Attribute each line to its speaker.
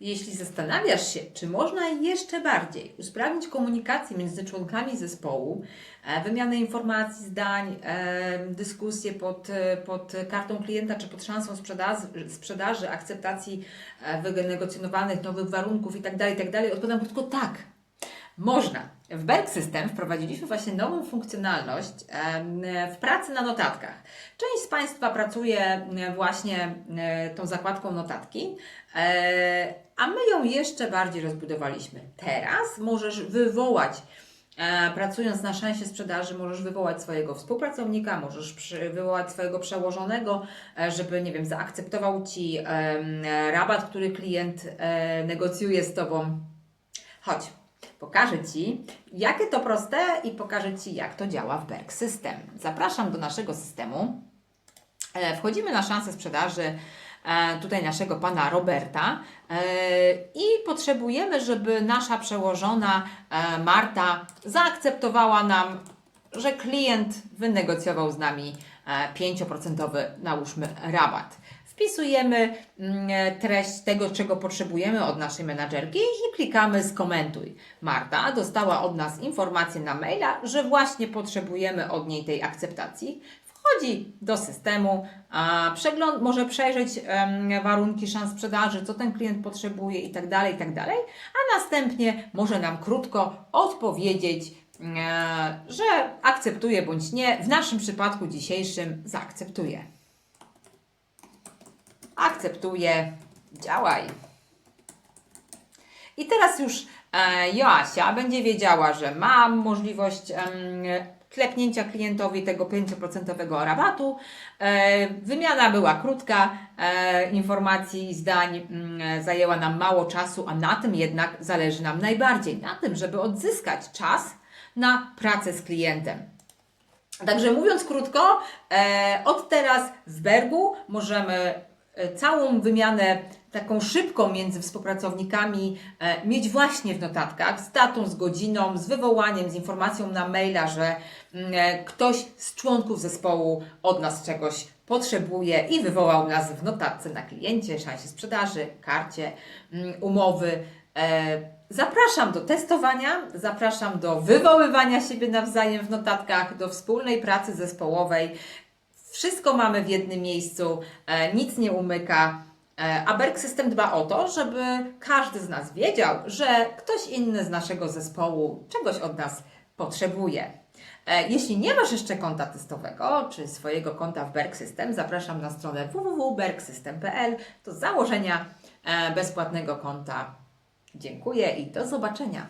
Speaker 1: Jeśli zastanawiasz się, czy można jeszcze bardziej usprawnić komunikację między członkami zespołu, e, wymianę informacji, zdań, e, dyskusję pod, e, pod kartą klienta czy pod szansą sprzedaży, sprzedaży akceptacji wynegocjonowanych nowych warunków itd., itd., odpowiadam krótko tak. Można. W Berg System wprowadziliśmy właśnie nową funkcjonalność w pracy na notatkach. Część z Państwa pracuje właśnie tą zakładką notatki, e, a my ją jeszcze bardziej rozbudowaliśmy. Teraz możesz wywołać E, Pracując na szansie sprzedaży, możesz wywołać swojego współpracownika, możesz wywołać swojego przełożonego, e, żeby, nie wiem, zaakceptował Ci rabat, który klient negocjuje z Tobą. Chodź, pokażę Ci, jakie to proste i pokażę Ci, jak to działa w Berg System. Zapraszam do naszego systemu. E, Wchodzimy na szansę sprzedaży e, tutaj naszego pana Roberta e, i potrzebujemy, żeby nasza przełożona Marta zaakceptowała nam, że klient wynegocjował z nami e, 5% nałóżmy rabat. Wpisujemy mm, treść tego, czego potrzebujemy od naszej menadżerki i klikamy skomentuj. Marta dostała od nas informację na maila, że właśnie potrzebujemy od niej tej akceptacji. Wchodzi do systemu, przegląd, może przejrzeć warunki szans sprzedaży, co ten klient potrzebuje i tak dalej, i tak a następnie może nam krótko odpowiedzieć, e, że akceptuje bądź nie. W naszym przypadku dzisiejszym zaakceptuje. Akceptuje, działaj. I teraz już e, Joasia będzie wiedziała, że mam możliwość klepnięcia klientowi tego 5% rabatu. E, wymiana była krótka, e, informacji i zdań mm, zajęła nam mało czasu, a na tym jednak zależy nam najbardziej. Na tym, żeby odzyskać czas na pracę z klientem. Także mówiąc krótko, od teraz w Bergu możemy całą wymianę taką szybką między współpracownikami e, mieć właśnie w notatkach z datą, z godziną, z wywołaniem, z informacją na maila, że mm, e, ktoś z członków zespołu od nas czegoś potrzebuje i wywołał nas w notatce na kliencie, szansie sprzedaży, karcie, mm, umowy. E, Zapraszam do testowania, zapraszam do wywoływania siebie nawzajem w notatkach, do wspólnej pracy zespołowej. Wszystko mamy w jednym miejscu, e, nic nie umyka. E, A Berg System dba o to, żeby każdy z nas wiedział, że ktoś inny z naszego zespołu czegoś od nas potrzebuje. E, Jeśli nie masz jeszcze konta testowego czy swojego konta w Berg System, zapraszam na stronę www.bergsystem.pl do założenia bezpłatnego konta. Dziękuję i do zobaczenia.